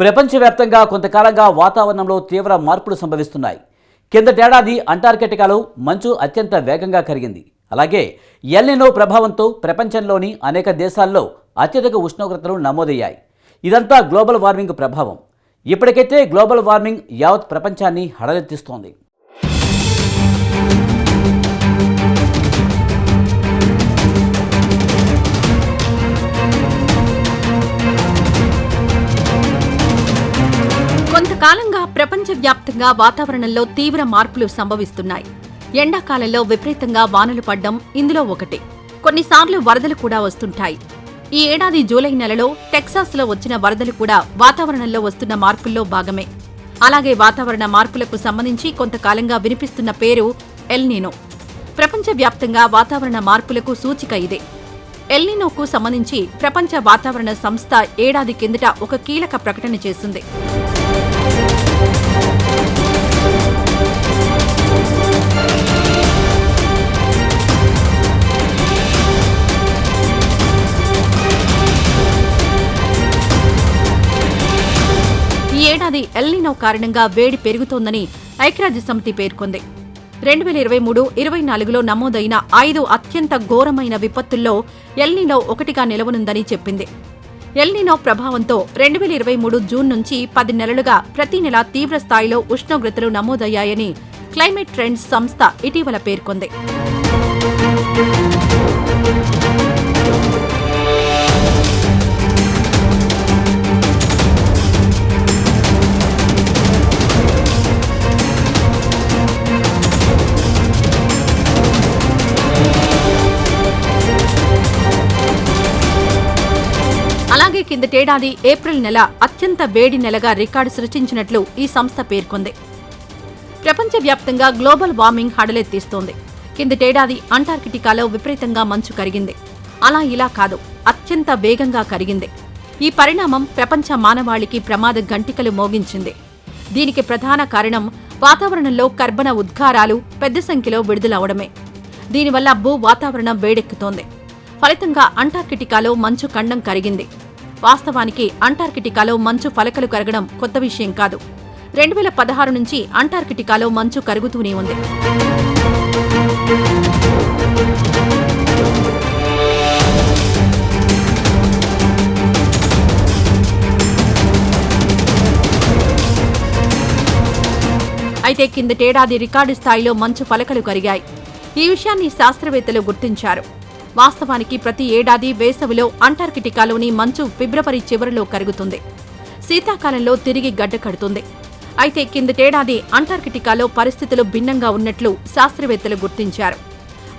ప్రపంచవ్యాప్తంగా కొంతకాలంగా వాతావరణంలో తీవ్ర మార్పులు సంభవిస్తున్నాయి. కిందటేడాది అంటార్కిటికాలో మంచు అత్యంత వేగంగా కరిగింది. అలాగే ఎల్నినో ప్రభావంతో ప్రపంచంలోని అనేక దేశాల్లో అత్యధిక ఉష్ణోగ్రతలు నమోదయ్యాయి. ఇదంతా గ్లోబల్ వార్మింగ్ ప్రభావం. ఇప్పటికైతే గ్లోబల్ వార్మింగ్ యావత్ ప్రపంచాన్ని హడలెత్తిస్తోంది. ప్రపంచవ్యాప్తంగా వాతావరణంలో తీవ్ర మార్పులు సంభవిస్తున్నాయి. ఎండాకాలంలో విపరీతంగా వానలు పడ్డం ఇందులో ఒకటి. కొన్నిసార్లు వరదలు కూడా వస్తుంటాయి. ఈ ఏడాది జూలై నెలలో టెక్సాస్లో వచ్చిన వరదలు కూడా వాతావరణంలో వస్తున్న మార్పుల్లో భాగమే. అలాగే వాతావరణ మార్పులకు సంబంధించి కొంతకాలంగా వినిపిస్తున్న పేరు ఎల్నీనో ప్రపంచవ్యాప్తంగా వాతావరణ మార్పులకు సూచిక ఇదే. ఎల్నినోకు సంబంధించి ప్రపంచ వాతావరణ సంస్థ ఏడాది కిందట ఒక కీలక ప్రకటన చేసింది. ఏడాది ఎల్నినో కారణంగా వేడి పెరుగుతోందని ఐక్యరాజ్య సమితి పేర్కొంది. రెండు వేల ఇరవై మూడు ఇరవై నాలుగులో నమోదైన ఐదు అత్యంత ఘోరమైన విపత్తుల్లో ఎల్నినో ఒకటిగా నిలవనుందని చెప్పింది. ఎల్నినో ప్రభావంతో రెండు వేల ఇరవై మూడు జూన్ నుంచి పది నెలలుగా ప్రతి నెల తీవ్ర స్థాయిలో ఉష్ణోగ్రతలు నమోదయ్యాయని క్లైమేట్ ట్రెండ్స్ సంస్థ ఇటీవల పేర్కొంది. అలాగే కిందటేడాది ఏప్రిల్ నెల అత్యంత వేడి నెలగా రికార్డు సృష్టించినట్లు ఈ సంస్థ పేర్కొంది. ప్రపంచవ్యాప్తంగా గ్లోబల్ వార్మింగ్ హడలెత్తిస్తోంది కిందటేడాది అంటార్కిటికాలో విపరీతంగా మంచు కరిగింది. అలా ఇలా కాదు అత్యంత వేగంగా కరిగింది. ఈ పరిణామం ప్రపంచ మానవాళికి ప్రమాద గంటికలు మోగించింది. దీనికి ప్రధాన కారణం వాతావరణంలో కర్బన ఉద్గారాలు పెద్ద సంఖ్యలో విడుదలవడమే. దీనివల్ల భూ వాతావరణం వేడెక్కుతోంది. ఫలితంగా అంటార్కిటికాలో మంచు ఖండం కరిగింది. వాస్తవానికి అంటార్కిటికాలో మంచు ఫలకలు కరగడం కొత్త విషయం కాదు. రెండు వేల పదహారు నుంచి అంటార్కిటికాలో మంచు కరుగుతూనే ఉంది. అయితే కిందటేడాది రికార్డు స్థాయిలో మంచు ఫలకలు కరిగాయి. ఈ విషయాన్ని శాస్త్రవేత్తలు గుర్తించారు. వాస్తవానికి ప్రతి ఏడాది వేసవిలో అంటార్కిటికాలోని మంచు ఫిబ్రవరి చివరిలో కరుగుతుంది. శీతాకాలంలో తిరిగి గడ్డ కడుతుంది. అయితే కిందటేడాది అంటార్కిటికాలో పరిస్థితులు భిన్నంగా ఉన్నట్లు శాస్త్రవేత్తలు గుర్తించారు.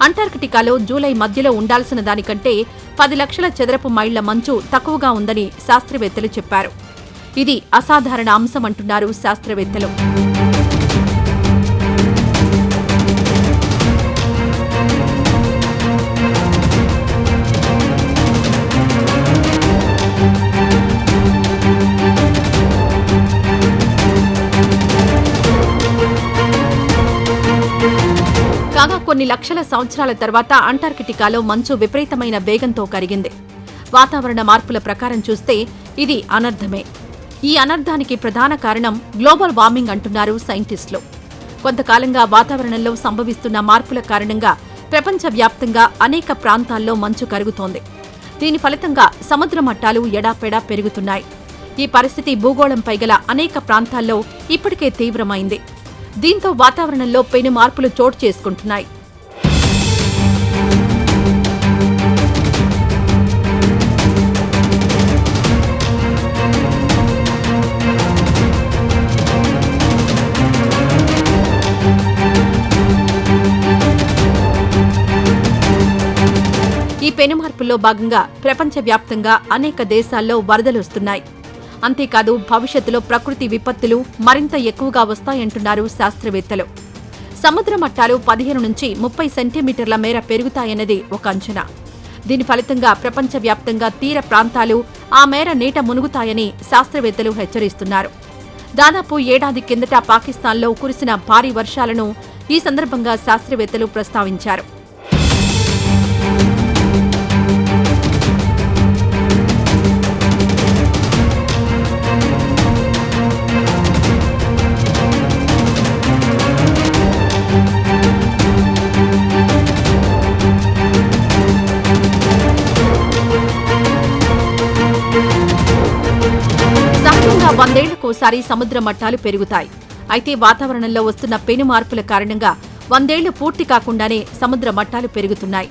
అంటార్కిటికాలో జూలై మధ్యలో ఉండాల్సిన దానికంటే పది లక్షల చదరపు మైళ్ళ మంచు తక్కువగా ఉందని శాస్త్రవేత్తలు చెప్పారు. ఇది అసాధారణ అంశమంటున్నారు శాస్త్రవేత్తలు. కాగా కొన్ని లక్షల సంవత్సరాల తర్వాత అంటార్కిటికాలో మంచు విపరీతమైన వేగంతో కరిగింది. వాతావరణ మార్పుల ప్రకారం చూస్తే ఇది అనర్థమే ఈ అనర్థానికి ప్రధాన కారణం గ్లోబల్ వార్మింగ్ అంటున్నారు సైంటిస్టులు. కొంతకాలంగా వాతావరణంలో సంభవిస్తున్న మార్పుల కారణంగా ప్రపంచవ్యాప్తంగా అనేక ప్రాంతాల్లో మంచు కరుగుతోంది. దీని ఫలితంగా సముద్ర మట్టాలు ఎడాపెడా పెరుగుతున్నాయి. ఈ పరిస్థితి భూగోళంపై గల అనేక ప్రాంతాల్లో ఇప్పటికే తీవ్రమైంది. దీంతో వాతావరణంలో పెను మార్పులు చోటు చేసుకుంటున్నాయి. ఈ పెను మార్పుల్లో భాగంగా ప్రపంచవ్యాప్తంగా అనేక దేశాల్లో వరదలు వస్తున్నాయి. అంతేకాదు భవిష్యత్తులో ప్రకృతి విపత్తులు మరింత ఎక్కువగా వస్తాయంటున్నారు శాస్త్రవేత్తలు. సముద్ర మట్టాలు పదిహేను నుంచి ముప్పై సెంటీమీటర్ల మేర పెరుగుతాయన్నది ఒక అంచనా. దీని ఫలితంగా ప్రపంచవ్యాప్తంగా తీర ప్రాంతాలు ఆ మేర నీట మునుగుతాయని శాస్త్రవేత్తలు హెచ్చరిస్తున్నారు. దాదాపు ఏడాది కిందట పాకిస్తాన్లో కురిసిన భారీ వర్షాలను ఈ సందర్భంగా శాస్త్రవేత్తలు ప్రస్తావించారు. ఓసారి సముద్ర మట్టాలు పెరుగుతాయి. అయితే వాతావరణంలో వస్తున్న పెను మార్పుల కారణంగా వందేళ్ళు పూర్తి కాకుండానే సముద్ర మట్టాలు పెరుగుతున్నాయి.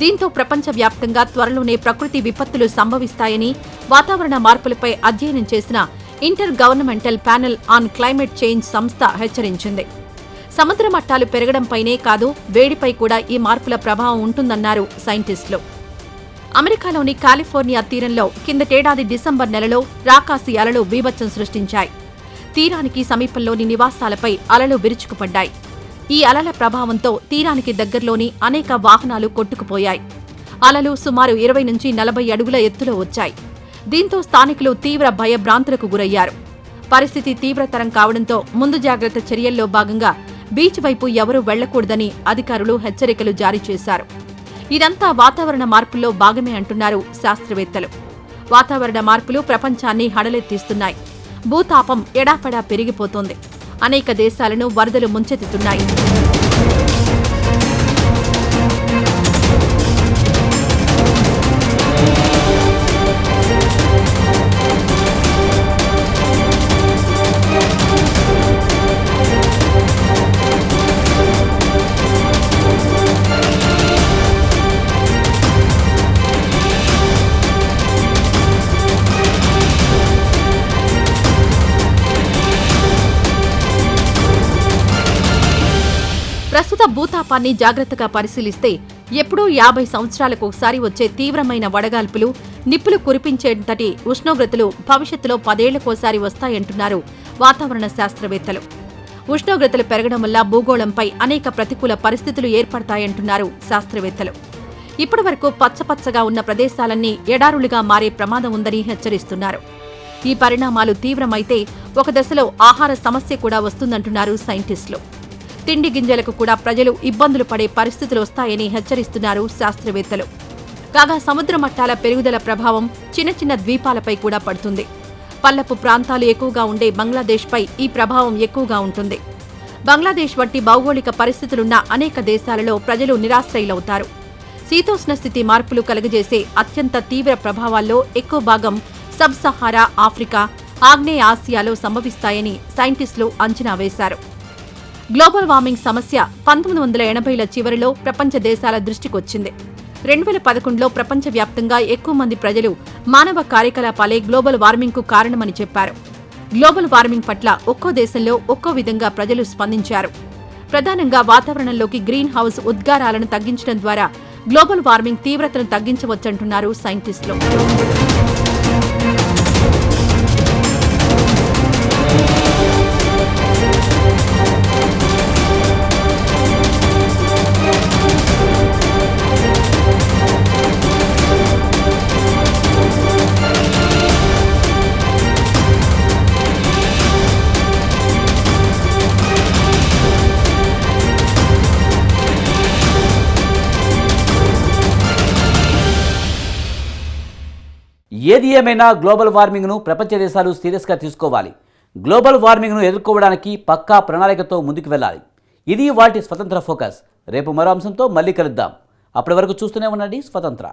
దీంతో ప్రపంచవ్యాప్తంగా త్వరలోనే ప్రకృతి విపత్తులు సంభవిస్తాయని వాతావరణ మార్పులపై అధ్యయనం చేసిన intergovernmental panel on climate change సంస్థ హెచ్చరించింది. సముద్ర మట్టాలు పెరగడంపైనే కాదు వేడిపై కూడా ఈ మార్పుల ప్రభావం ఉంటుందన్నారు సైంటిస్టులు. అమెరికాలోని కాలిఫోర్నియా తీరంలో కిందటేడాది డిసెంబర్ నెలలో రాకాసి అలలు బీభత్సం సృష్టించాయి. తీరానికి సమీపంలోని నివాసాలపై అలలు విరుచుకుపడ్డాయి. ఈ అలల ప్రభావంతో తీరానికి దగ్గరలోని అనేక వాహనాలు కొట్టుకుపోయాయి. అలలు సుమారు ఇరవై నుంచి నలభై అడుగుల ఎత్తులో వచ్చాయి. దీంతో స్థానికులు తీవ్ర భయభ్రాంతులకు గురయ్యారు. పరిస్థితి తీవ్రతరం కావడంతో ముందు జాగ్రత్త చర్యల్లో భాగంగా బీచ్ వైపు ఎవరూ వెళ్ళకూడదని అధికారులు హెచ్చరికలు జారీ చేశారు. ఇదంతా వాతావరణ మార్పుల్లో భాగమే అంటున్నారు శాస్త్రవేత్తలు. వాతావరణ మార్పులు ప్రపంచాన్ని హడలెత్తిస్తున్నాయి. భూతాపం ఎడాపెడా పెరిగిపోతోంది. అనేక దేశాలను వరదలు ముంచెత్తుతున్నాయి. ప్రస్తుత భూతాపాన్ని జాగ్రత్తగా పరిశీలిస్తే ఎప్పుడూ యాభై సంవత్సరాలకు ఒకసారి వచ్చే తీవ్రమైన వడగాల్పులు నిప్పులు కురిపించేంతటి ఉష్ణోగ్రతలు భవిష్యత్తులో పదేళ్ళకోసారి వస్తాయంటున్నారు వాతావరణ శాస్త్రవేత్తలు. ఉష్ణోగ్రతలు పెరగడం వల్ల భూగోళంపై అనేక ప్రతికూల పరిస్థితులు ఏర్పడతాయంటున్నారు శాస్త్రవేత్తలు. ఇప్పటివరకు పచ్చపచ్చగా ఉన్న ప్రదేశాలన్నీ ఎడారులుగా మారే ప్రమాదం ఉందని హెచ్చరిస్తున్నారు. ఈ పరిణామాలు తీవ్రమైతే ఒక దశలో ఆహార సమస్య కూడా వస్తుందంటున్నారు సైంటిస్టులు. తిండి గింజలకు కూడా ప్రజలు ఇబ్బందులు పడే పరిస్థితులు వస్తాయని హెచ్చరిస్తున్నారు శాస్త్రవేత్తలు. కాగా సముద్ర మట్టాల పెరుగుదల ప్రభావం చిన్న చిన్న ద్వీపాలపై కూడా పడుతుంది. పల్లపు ప్రాంతాలు ఎక్కువగా ఉండే బంగ్లాదేశ్పై ఈ ప్రభావం ఎక్కువగా ఉంటుంది. బంగ్లాదేశ్ వంటి భౌగోళిక పరిస్థితులున్న అనేక దేశాలలో ప్రజలు నిరాశ్రయులవుతారు. శీతోష్ణ స్థితి మార్పులు కలుగజేసే అత్యంత తీవ్ర ప్రభావాల్లో ఎక్కువ భాగం సబ్ సహారా ఆఫ్రికా ఆగ్నేయ ఆసియాలో సంభవిస్తాయని సైంటిస్టులు అంచనా వేశారు. గ్లోబల్ వార్మింగ్ సమస్య పంతొమ్మిది వందల ఎనభైల చివరిలో ప్రపంచ దేశాల దృష్టికొచ్చింది. రెండు వేల పదకొండులో ప్రపంచవ్యాప్తంగా ఎక్కువ మంది ప్రజలు మానవ కార్యకలాపాలే గ్లోబల్ వార్మింగ్కు కారణమని చెప్పారు. గ్లోబల్ వార్మింగ్ పట్ల ఒక్కో దేశంలో ఒక్కో విధంగా ప్రజలు స్పందించారు. ప్రధానంగా వాతావరణంలోకి గ్రీన్ హౌస్ ఉద్గారాలను తగ్గించడం ద్వారా గ్లోబల్ వార్మింగ్ తీవ్రతను తగ్గించవచ్చంటున్నారు సైంటిస్టులు. ఏది ఏమైనా గ్లోబల్ వార్మింగ్ను ప్రపంచ దేశాలు సీరియస్గా తీసుకోవాలి. గ్లోబల్ వార్మింగ్ను ఎదుర్కోవడానికి పక్కా ప్రణాళికతో ముందుకు వెళ్ళాలి. ఇది వాటి స్వతంత్ర ఫోకస్. రేపు మరో అంశంతో మళ్ళీ కలుద్దాం. అప్పటి వరకు చూస్తూనే ఉండండి స్వతంత్ర.